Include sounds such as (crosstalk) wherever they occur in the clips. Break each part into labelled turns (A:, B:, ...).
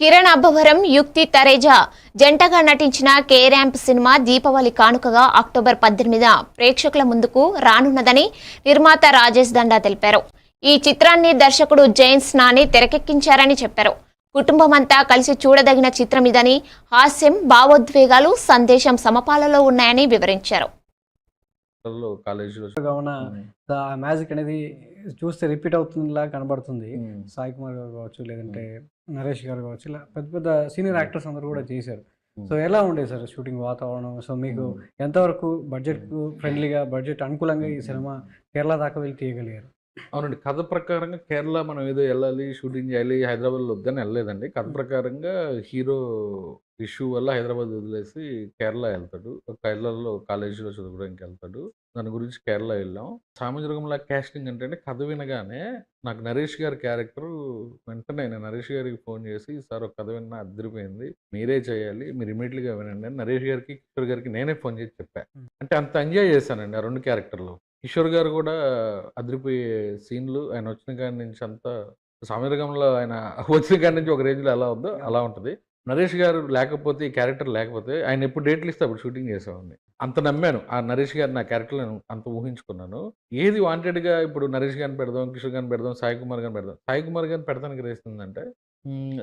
A: కిరణ్ అబ్బవరం యుక్తి తరేజా. జంటగా నటించిన కే ర్యాంప్ సినిమా దీపావళి కానుకగా అక్టోబర్ పద్దెనిమిదిన ప్రేక్షకుల ముందుకు రానున్నదని నిర్మాత రాజేష్ దండా తెలిపారు. ఈ చిత్రాన్ని దర్శకుడు జైన్స్ నాని తెరకెక్కించారని చెప్పారు. కుటుంబమంతా కలిసి చూడదగిన చిత్రం ఇదని హాస్యం భావోద్వేగాలు సందేశం సమపాలలో ఉన్నాయని వివరించారు.
B: కాలేజీలో
C: కావున మ్యాజిక్ అనేది చూస్తే రిపీట్ అవుతుందిలా కనబడుతుంది. సాయి కుమార్ గారు కావచ్చు లేదంటే నరేష్ గారు కావచ్చు ఇలా పెద్ద పెద్ద సీనియర్ యాక్టర్స్ అందరూ కూడా చేశారు. సో ఎలా ఉండేది సార్ షూటింగ్ వాతావరణం? సో మీకు ఎంతవరకు బడ్జెట్ ఫ్రెండ్లీగా బడ్జెట్ అనుకూలంగా ఈ సినిమా కేరళ దాకా వెళ్ళి తీయగలిగారు?
B: అవునండి. కథ ప్రకారంగా కేరళ మనం ఏదో వెళ్ళాలి షూటింగ్ చేయాలి హైదరాబాద్లో వద్దని వెళ్ళలేదండి. కథ ప్రకారంగా హీరో ఇష్యూ వల్ల హైదరాబాద్ వదిలేసి కేరళ వెళ్తాడు. కేరళలో కాలేజీలో చదువుకోవడానికి వెళ్తాడు. దాని గురించి కేరళ వెళ్ళాం. సామాజికంలా క్యాస్టింగ్ అంటే కథ వినగానే నాకు నరేష్ గారి క్యారెక్టర్ వెంటనే నేను నరేష్ గారికి ఫోన్ చేసి సార్ ఒక కథ విన్నా అదిరిపోయింది. మీరే చేయాలి. మీరు ఇమీడియట్గా వినండి అని నరేష్ గారికి కిషోర్ గారికి నేనే ఫోన్ చేసి చెప్పాను అంటే అంత ఎంజాయ్ చేశానండి ఆ రెండు క్యారెక్టర్లు కిషోర్ గారు కూడా అదిరిపోయే సీన్లు. ఆయన వచ్చిన కాడి నుంచి అంతా సామీరగంలో ఆయన (laughs) వచ్చిన కాడి నుంచి ఒక రేంజ్లో ఎలా ఉందో అలా ఉంటుంది. నరేష్ గారు లేకపోతే ఈ క్యారెక్టర్ లేకపోతే ఆయన ఎప్పుడు డేట్లు ఇస్తే అప్పుడు షూటింగ్ చేసేవాడిని. అంత నమ్మాను. ఆ నరేష్ గారు నా క్యారెక్టర్ నేను అంత ఊహించుకున్నాను. ఏది వాంటెడ్గా ఇప్పుడు నరేష్ గారిని పెడదాం కిషోర్ గారిని పెడదాం సాయి కుమార్ గారిని పెడదాం. సాయి కుమార్ గారిని పెడతానికి రేస్తుందంటే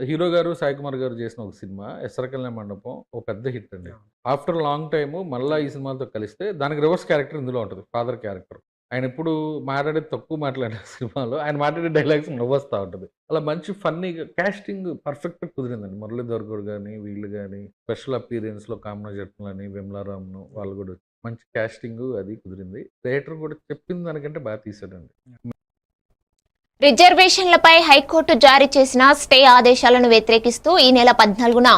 B: హీరో గారు సాయి కుమార్ గారు చేసిన ఒక సినిమా ఎస్ఆర్కల్నే మండపం ఒక పెద్ద హిట్ అండి. ఆఫ్టర్ లాంగ్ టైమ్ మళ్ళీ ఈ సినిమాతో కలిస్తే దానికి రివర్స్ క్యారెక్టర్ ఇందులో ఉంటుంది ఫాదర్ క్యారెక్టర్. ఆయన ఎప్పుడు మాట్లాడేది తక్కువ మాట్లాడే (laughs) సినిమాలో ఆయన మాట్లాడే డైలాగ్స్ నవ్వస్తూ ఉంటుంది. అలా మంచి ఫన్నీగా క్యాస్టింగ్ పర్ఫెక్ట్గా కుదిరిందండి. మురళీధర్ గారు కానీ వీళ్ళు కానీ స్పెషల్ అపీరియన్స్లో కామన జట్లు అని విమలారామ్ను వాళ్ళు కూడా మంచి క్యాస్టింగ్ అది కుదిరింది. థియేటర్ కూడా చెప్పిన దానికంటే బాగా తీసాడండి
A: రిజర్వేషన్లపై హైకోర్టు జారీ చేసిన స్టే ఆదేశాలను వ్యతిరేకిస్తూ ఈ నెల పద్నాలుగున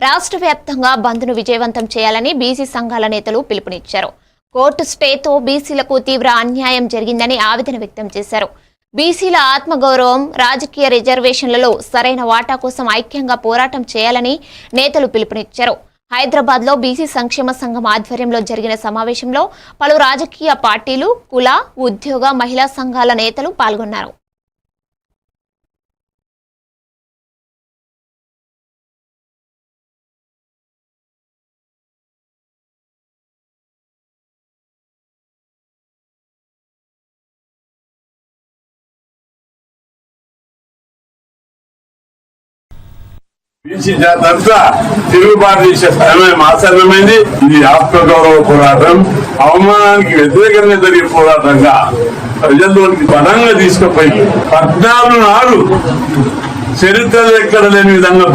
A: రాష్ట్ర వ్యాప్తంగా బంద్ను విజయవంతం చేయాలని బీసీ సంఘాల నేతలు పిలుపునిచ్చారు. కోర్టు స్టేతో బీసీలకు తీవ్ర అన్యాయం జరిగిందని ఆవేదన వ్యక్తం చేశారు. బీసీల ఆత్మగౌరవం రాజకీయ రిజర్వేషన్లలో సరైన వాటా కోసం ఐక్యంగా పోరాటం చేయాలని నేతలు పిలుపునిచ్చారు. హైదరాబాద్లో బీసీ సంక్షేమ సంఘం ఆధ్వర్యంలో జరిగిన సమావేశంలో పలు రాజకీయ పార్టీలు కుల ఉద్యోగ మహిళా సంఘాల నేతలు పాల్గొన్నారు.
D: బీసీ జాతి అంతా తిరుగుబాటు చేసే సమయం ఆసన్నమైంది ఇది ఆత్మగౌరవ పోరాటం. అవమానానికి వ్యతిరేకంగా జరిగే పోరాటంగా ప్రజల్లోనికి బలంగా తీసుకుపోయి పద్నాలుగు నాడు చరిత్రలో ఎక్కడ లేని విధంగా